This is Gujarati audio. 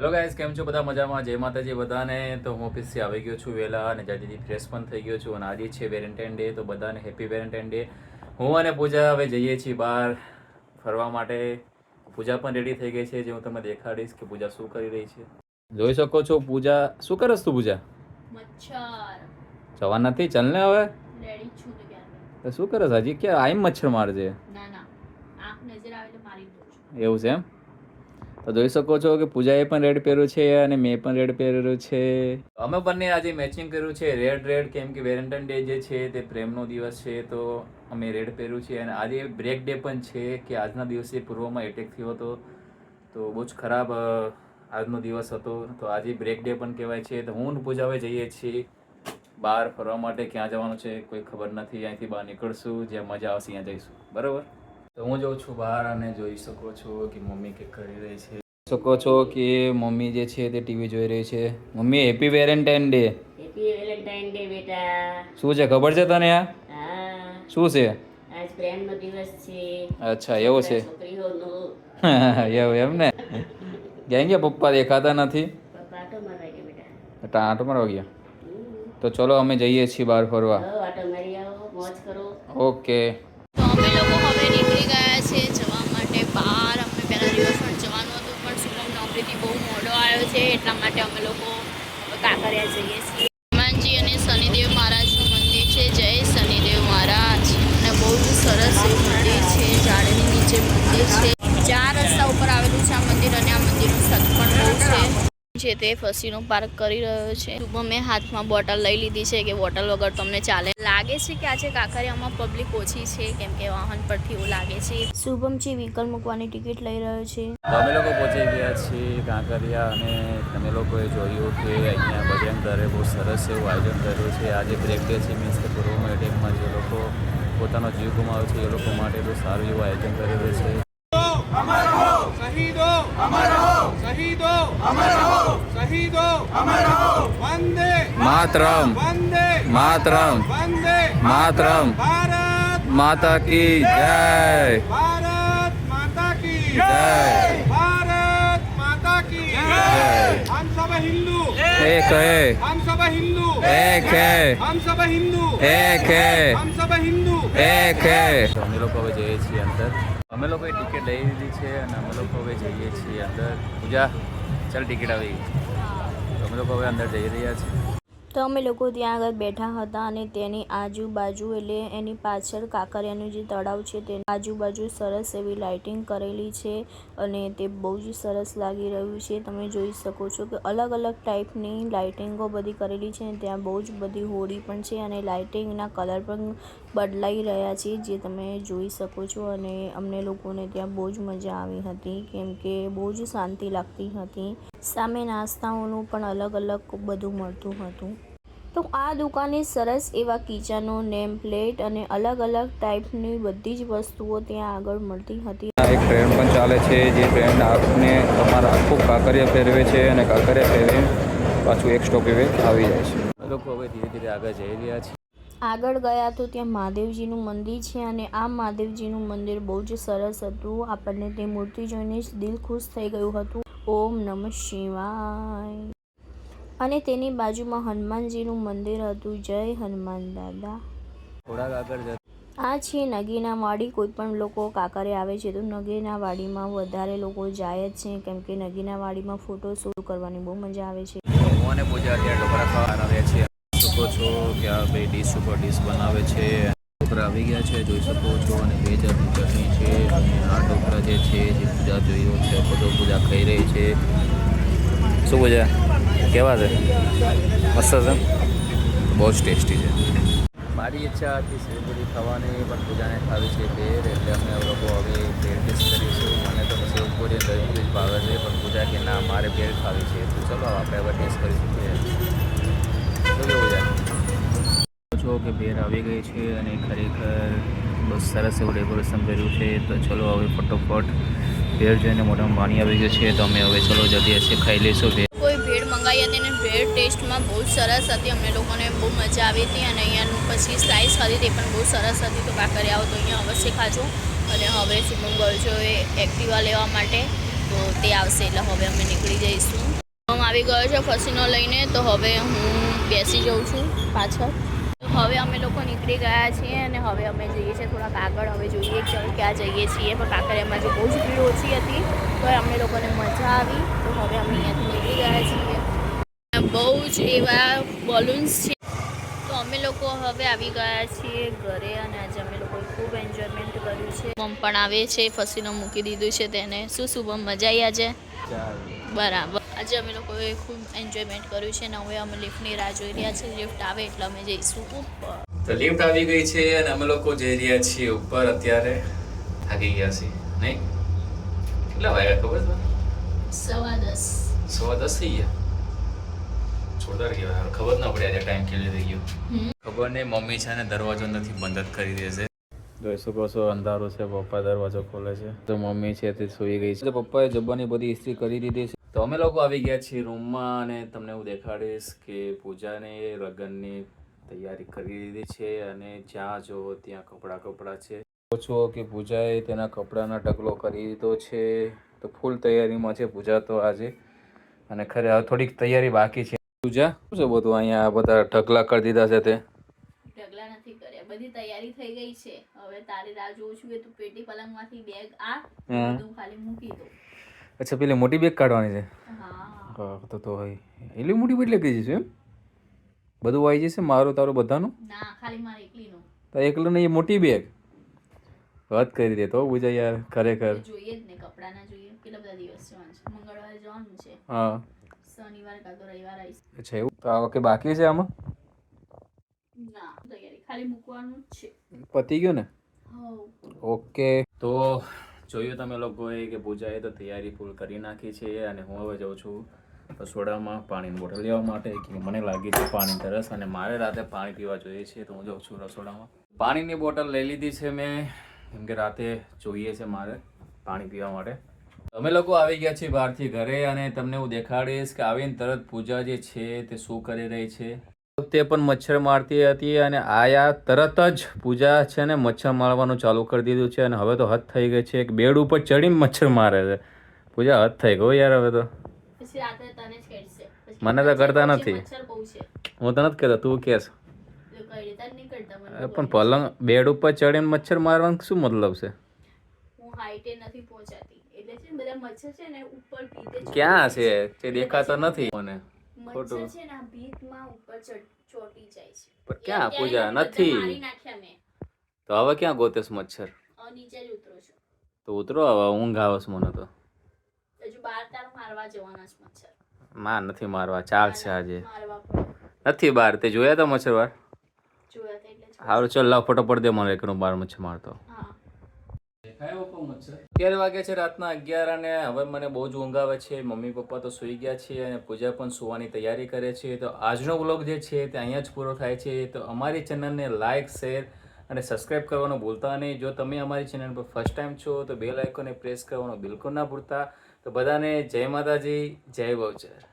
હેલો ગાઈઝ કેમ છો બધા? મજામાં? જય માતાજી બધાને. તો હું ઓફિસથી આવી ગયો છું વહેલા અને જાજીથી ફ્રેશ પણ થઈ ગયો છું. અને આજે છે વેલેન્ટાઇન ડે તો બધાને હેપી વેલેન્ટાઇન ડે હું અને પૂજા હવે જઈએ છીએ બહાર ફરવા માટે. પૂજા પણ રેડી થઈ ગઈ છે જે હું તમને દેખાડીશ કે પૂજા શું કરી રહી છે. જોઈ શકો છો પૂજા. શું કરસ તું પૂજા? મચ્છર. જવા નથી? ચાલ ને હવે. રેડી છું તો શું કરસ? હજી ક્યાં? આઈમ મચ્છર મારજે. ના ના. આંખ નજર આવે એટલે મારી દઉં એવું છે એમ? તો જોઈ શકો છો કે પૂજાએ પણ રેડ પહેર્યું છે અને મેં પણ રેડ પહેરેલું છે. અમે બંને આજે મેચિંગ કર્યું છે. રેડ રેડ કેમ કે વેલેન્ટાઇન ડે જે છે તે પ્રેમનો દિવસ છે, તો અમે રેડ પહેર્યું છે. અને આજે બ્રેક ડે પણ છે કે આજના દિવસે પૂર્વમાં એટેક થયો હતો. તો બહુ જ ખરાબ આજનો દિવસ હતો. તો આજે બ્રેક ડે પણ કહેવાય છે. તો હું ને પૂજા હવે જઈએ છીએ. બહાર ફરવા માટે ક્યાં જવાનું છે કોઈ ખબર નથી. અહીંથી બહાર નીકળશું. જ્યાં મજા આવશે ત્યાં જઈશું. બરાબર? તો હું જાઉં છું બહાર અને જોઈ શકો છો કે મમ્મી કે કરી રહી છે. શકો છો કે મમ્મી જે છે તે ટીવી જોઈ રહી છે. Mummy happy Valentine day happy Valentine day બેટા. શું છે? ખબર છે તને આ? શું છે? આજ પ્રેમનો દિવસ છે. અચ્છા એવું છે. એવું એમ ને? ક્યાં ગયા? પપ્પા દેખાતા નથી? આટો મારવા ગયા તો ચલો અમે જઈએ છીએ બહાર ફરવા. ઓકે. અમે લોકો હવે નીકળી ગયા છે જવા માટે બહાર. અમને પહેલા પણ જવાનું હતું, પણ શુભમ નોકરીથી બહુ મોડો આવ્યો છે, એટલા માટે અમે લોકો કાંકરિયા જઈએ છીએ. હનુમાનજી અને શનિદેવ મહારાજનું મંદિર છે. જય શનિદેવ મહારાજ. અને બહુ સરસ એવું મંદિર છે, ઝાડની નીચે મંદિર છે. ચાર રસ્તા ઉપર આવેલું છે આ મંદિર અને આ મંદિરનું સત પણ છે. છે તે ફસીનો પાર્ક કરી રહ્યો છે. શુભમે હાથમાં બોટલ લઈ લીધી છે કે બોટલ વગર તમને ચાલે. લાગે છે કે આજે કાંકરિયામાં પબ્લિક ઓછી છે? કેમ કે વાહન પરથી એવું લાગે છે. શુભમ છે વ્હીકલ મૂકવાની ટિકિટ લઈ રહ્યો છે. અમે લોકો પહોંચી ગયા છીએ કાંકરિયા અને તમે લોકોએ જોયું કે અહીંયા ભજન દરે બહુ સરસ એવું આયોજન કર્યું છે. આજે બ્રેક ડે છે મીન્સ કે પૂર્વમાં એટેકમાં જે લોકો પોતાનો જીવ ગુમાવે છે એ લોકો માટે બહુ સારું એવું આયોજન કરેલું છે. शहीदो अमर हो शहीदो अमर हो शहीदो अमर हो वंदे માતરમ वंदे માતરમ वंदे માતરમ भारत માતા કી જય भारत माता की જય भारत माता की जय। हम सब हिंदू એક હે हम सब हिंदू એક હે हम सब हिंदू એક હે हम सब हिंदू એક હે તો અમે લોકો હવે જઈએ છીએ અંદર અમે લોકોએ ટિકિટ લઈ લીધી છે અને અમે લોકો હવે જઈએ છીએ અંદર. પૂજા, ચાલ ટિકિટ આવી અમે લોકો હવે અંદર જઈ રહ્યા છીએ. તો અમે લોકો ત્યાં આગળ બેઠા હતા અને તેની આજુબાજુ એટલે એની પાછળ કાંકરિયાનું જે તળાવ છે તેની આજુબાજુ સરસ એવી લાઇટિંગ કરેલી છે અને તે બહુ જ સરસ લાગી રહ્યું છે. તમે જોઈ શકો છો કે અલગ અલગ ટાઈપની લાઇટિંગો બધી કરેલી છે અને ત્યાં બહુ જ બધી હોડી પણ છે અને લાઇટિંગના કલર પણ બદલાઈ રહ્યા છે જે તમે જોઈ શકો છો અને અમને લોકોને ત્યાં બહુ જ મજા આવી હતી કેમ કે બહુ જ શાંતિ લાગતી હતી. સામે નાસ્તાઓનું પણ અલગ અલગ બધું મળતું હતું. તો આ દુકાને સરસ એવા કિચનો નેમ પ્લેટ અને અલગ અલગ ટાઈપની બધી જ વસ્તુઓ ત્યાં આગળ મળતી હતી. એક ટ્રેન્ડ પણ ચાલે છે જે ટ્રેન્ડ આપને તમારા આખું કાંકરિયા ફેરવે છે અને કાંકરિયા ફેરવી પાછું એક સ્ટોપે આવી જાય છે. લોકો હવે ધીરે ધીરે આગળ જઈ રહ્યા છે. આગળ ગયા તો ત્યાં મહાદેવજીનું મંદિર છે અને આ મહાદેવજીનું મંદિર બહુ જ સરસ હતું. આપણને તે મૂર્તિ જોઈને જ દિલ ખુશ થઈ ગયું હતું. ઓમ નમઃ શિવાય. અને તેની બાજુમાં હનુમાનજીનું મંદિર હતું. જય હનુમાન દાદા. થોડાક આગળ આ છે નગીના વાડી. કોઈ પણ લોકો કાંકરે આવે છે તો નગીના વાડીમાં વધારે લોકો જાય જ છે. કેમ કે નગીના વાડીમાં ફોટો શૂટ કરવાની બહુ મજા આવે છે. ભગવાને પૂજા અત્યારે ડોકરા ખાવા આવ્યા છે. શકો છો? કે આ ભાઈ ડીશ ઉપર ડીશ બનાવે છે? ઢોકળા આવી ગયા છે જોઈ શકો છો. અને બે જાતની ચટણી છે. અને આ ઢોકરા જે છે જે પૂજા જોઈ રહ્યો છે બધો પૂજા ખાઈ રહી છે. શું પૂજા? કેવા છે? મસ્ત છે? બહુ જ ટેસ્ટી છે. મારી ઈચ્છા હતી સેવપુરી ખાવાની પણ પૂજાને ખાવી છે બેર એટલે અમે લોકો હવે બેર ટેસ્ટ કરીશું મને તો સેવપુરી દહીપુરી જ ભાવે છે પણ પૂજા કે ના મારે બેર ખાવી છે. તો ચલો આપણે હવે ટેસ્ટ કરીશું કે શું કેવું છે કે બેર આવી ગઈ છે અને ખરેખર બહુ સરસ એવું ડેકોરેશન કર્યું છે, તો ચલો હવે ફટોફટ ભેળ જોઈને મોઢામાં પાણી આવી ગયું છે, તો અમે હવે ચલો જલ્દી હશે, ખાઈ લઈશું બેર કોઈ ભેળ મંગાવી હતી અને ભેળ ટેસ્ટમાં બહુ સરસ હતી અમને લોકોને બહુ મજા આવી હતી અને અહીંયાનું પછી સ્લાઇસ ખાધી તે પણ બહુ સરસ હતી, તો કાંકરી આવો તો અહીંયા અવશ્ય ખાજો. અને હવે શુભમ ગયો છો એ એક્ટિવા લેવા માટે, તો તે આવશે, એટલે હવે અમે નીકળી જઈશું. હું આવી ગયો છે ફસીનો લઈને, તો હવે હું બેસી જાઉં છું પાછળ. હવે અમે લોકો નીકળી ગયા છીએ અને હવે અમે જઈએ છીએ થોડાક આગળ. હવે જોઈએ કે ક્યાં જઈએ છીએ પણ કાંકરિયામાં જે બહુ જ ભીડ ઓછી હતી તો અમને લોકોને મજા આવી. તો હવે અમે અહીંયાથી નીકળી ગયા છીએ. બહુ જ એવા બલૂન્સ છે. તો અમે લોકો હવે આવી ગયા છીએ ઘરે અને આજે અમે લોકોએ ખૂબ એન્જોયમેન્ટ કર્યું છે. મમ પણ આવે છે ફસીનો મૂકી દીધું છે તેને. શું શુભમ મજા આવી આજે? બરાબર. આજે અમે લોકોએ ખૂબ એન્જોયમેન્ટ કર્યું છે અને હવે અમે લિફ્ટની રાહ જોઈ રહ્યા છીએ. લિફ્ટ આવે એટલે અમે જઈશું ઉપર. તો લિફ્ટ આવી ગઈ છે અને અમે લોકો જઈ રહ્યા છીએ ઉપર. અત્યારે થાકી ગયા છીએ. નહીં? કેટલા વાગ્યા ખબર છે? સવા દસ. સવા દસ થઈ ગયા? જોરદાર કહેવાય. ખબર ના પડે આજે ટાઈમ કેટલી થઈ ગયો. ખબર નહીં મમ્મી છે ને દરવાજો નથી બંધ જ કરી દેશે જોઈ શકો છો અંધારું છે પપ્પા દરવાજો ખોલે છે. તો મમ્મી છે તે સૂઈ ગઈ છે. તો પપ્પાએ જબ્બાની બધી ઇસ્ત્રી કરી દીધી છે. તો અમે લોકો આવી ગયા છીએ રૂમમાં અને તમને હું દેખાડીશ કે પૂજાને લગ્નની તૈયારી કરી દીધી છે અને જ્યાં જો ત્યાં કપડાં કપડાં છે. છો કે પૂજાએ તેના કપડાના ઢગલો કરી દીધો છે તો ફૂલ તૈયારીમાં છે પૂજા તો આજે. અને ખરે હવે થોડીક તૈયારી બાકી છે. પૂજા શું છે બધું અહીંયા? બધા ઢગલા કરી દીધા છે તે. ઢગલા નથી કર્યા બધી તૈયારી થઈ ગઈ છે. હવે તારે રાહ જોઉં છું કે તું પેટી પલંગમાંથી બેગ આ. બધું ખાલી મૂકી દો અચ્છા પેલી મોટી બેગ કાઢવાની છે? તો તો હોય. એટલી મોટી બેગ લઈ જઈશું એમ? બધું આવી જશે મારું તારું બધાનું? ના ખાલી મારે એકલીનું. તો એકલું એ મોટી બેગ વાત કરી દે તો બુજા યાર ખરેખર. જોઈએ જ ને કપડાના જોઈએ. કેટલા બધા દિવસ છે. મંગળવારે જવાનું છે. હા. શનિવાર કાં તો રવિવાર આવીશ. અચ્છા એવું? તો વખતે બાકી છે આમાં? ના તૈયારી. ખાલી મૂકવાનું છે. પતી ગયું ને? ઓકે. તો જોયું તમે લોકોએ કે પૂજાએ તો તૈયારી ફૂલ કરી નાખી છે અને હું હવે જાઉં છું રસોડામાં પાણીની બોટલ લેવા માટે કે મને લાગી છે પાણી તરસ અને મારે રાતે પાણી પીવા જોઈએ છે તો હું જાઉં છું રસોડામાં. પાણીની બોટલ લઈ લીધી છે મેં, કેમ કે રાતે જોઈએ છે મારે પાણી પીવા માટે. અમે લોકો આવી ગયા છીએ બહારથી ઘરે અને તમને હું દેખાડીશ કે આવીને તરત પૂજા જે છે તે શું કરી રહી છે. તે પણ મચ્છર મારતી હતી અને આયા તરત જ પૂજા છે ને મચ્છર મારવાનું ચાલુ કરી દીધું છે અને હવે તો હદ થઈ ગઈ છે. એક બેડ ઉપર ચડીને મચ્છર મારે છે. પૂજા હદ થઈ ગયો યાર હવે તો. મને તો કરતા નથી. હું તો નથી કહેતો તું કેસ પણ પલંગ બેડ ઉપર ચડીને મચ્છર મારવાનું શું મતલબ છે? ક્યાં છે. તે દેખાતો નથી મને. ખોટું. છે ને ભીતમાં ઉપર ચડ- જાય છે. પણ ક્યાં પૂજા નથી. તો હવે ક્યાં ગોતેસ મચ્છર? નીચે જ ઉતરો છું. તો ઉતરો હવે ઊંઘ આવે છે મને તો. હજુ બાર તાર મારવા જવાના છે મચ્છર. માં નથી મારવા ચાલશે આજે. નથી બાર તે જોયા તા મચ્છર વાર જોયા એટલે સારું ચાલ લાવ ફોટો પડ દે મને એકનો બાર મચ્છર મારતો. હા. અત્યારે વાગે છે રાતના અગિયાર અને હવે મને બહુ જ ઊંઘ આવે છે. મમ્મી પપ્પા તો સૂઈ ગયા છે અને પૂજા પણ સુવાની તૈયારી કરે છે. તો આજનો બ્લોગ જે છે તે અહીંયા જ પૂરો થાય છે. તો અમારી ચેનલને લાઇક શેર અને સબસ્ક્રાઇબ કરવાનું ભૂલતા નહીં. જો તમે અમારી ચેનલ પર ફર્સ્ટ ટાઈમ છો, તો બેલ આઇકોને પ્રેસ કરવાનું બિલકુલ ના ભૂલતા. તો બધાને જય માતાજી, જય બહુચર.